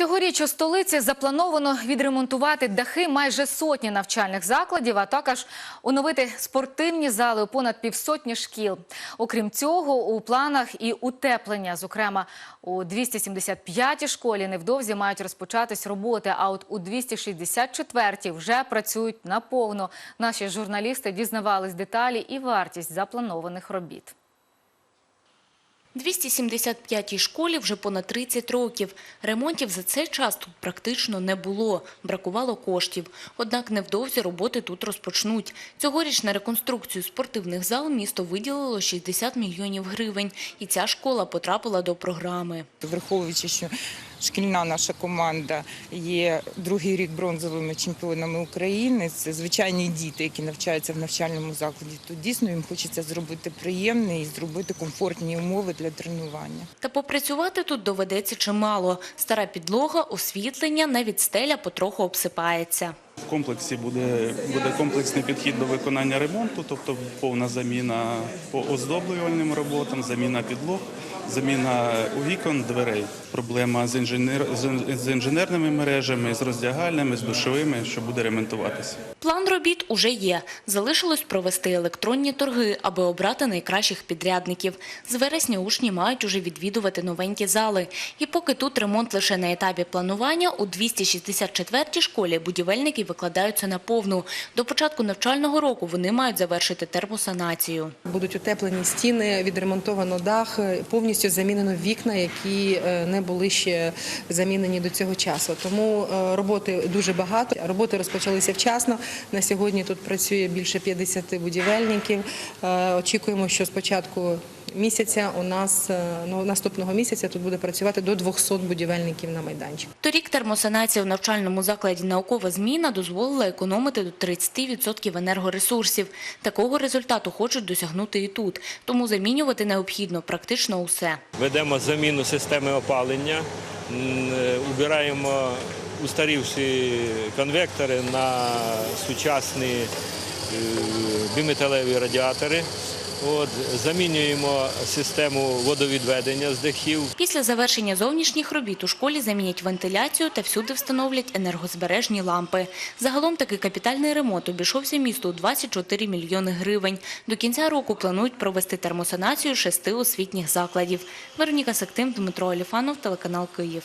Цьогоріч у столиці заплановано відремонтувати дахи майже сотні навчальних закладів, а також оновити спортивні зали у понад півсотні шкіл. Окрім цього, у планах і утеплення. Зокрема, у 275-й школі невдовзі мають розпочатись роботи, а от у 264-й вже працюють наповно. Наші журналісти дізнавались деталі і вартість запланованих робіт. 275-й школі вже понад 30 років. Ремонтів за цей час тут практично не було. Бракувало коштів. Однак невдовзі роботи тут розпочнуть. Цьогоріч на реконструкцію спортивних зал місто виділило 60 мільйонів гривень. І ця школа потрапила до програми. Враховуючи, що шкільна наша команда є другий рік бронзовими чемпіонами України. Це звичайні діти, які навчаються в навчальному закладі. То дійсно їм хочеться зробити приємне і зробити комфортні умови для тренування. Та попрацювати тут доведеться чимало. Стара підлога, освітлення, навіть стеля потроху обсипається. В комплексі буде, буде комплексний підхід до виконання ремонту, тобто повна заміна по оздоблювальним роботам, заміна підлог, заміна вікон, дверей. Проблема з, інженер, з- інженерними мережами, з роздягальними, з душовими, що буде ремонтуватися. План робіт уже є. Залишилось провести електронні торги, аби обрати найкращих підрядників. З вересня учні мають уже відвідувати новенькі зали. І поки тут ремонт лише на етапі планування, у 264-й школі будівельники викладаються на повну. До початку навчального року вони мають завершити термосанацію. Будуть утеплені стіни, відремонтовано дах, повністю замінено вікна, які е, не були ще замінені до цього часу. Тому е, роботи дуже багато. Роботи розпочалися вчасно. На сьогодні тут працює більше 50 будівельників. Е, Очікуємо, що з початку місяця у нас ну, наступного місяця тут буде працювати до 200 будівельників на майданчику. Торік термосанація в навчальному закладі «Наукова зміна» дозволила економити до 30% енергоресурсів. Такого результату хочуть досягнути і тут. Тому замінювати необхідно практично усе. Ведемо заміну системи опалення, е, убираємо устарівші конвектори на сучасні е, біметалеві радіатори. От, замінюємо систему водовідведення з дахів. Після завершення зовнішніх робіт у школі замінять вентиляцію та всюди встановлять енергозбережні лампи. Загалом такий капітальний ремонт обійшовся місту у 24 мільйони гривень. До кінця року планують провести термосанацію шести освітніх закладів. Вероніка Сактим, Дмитро Оліфанов, телеканал Київ.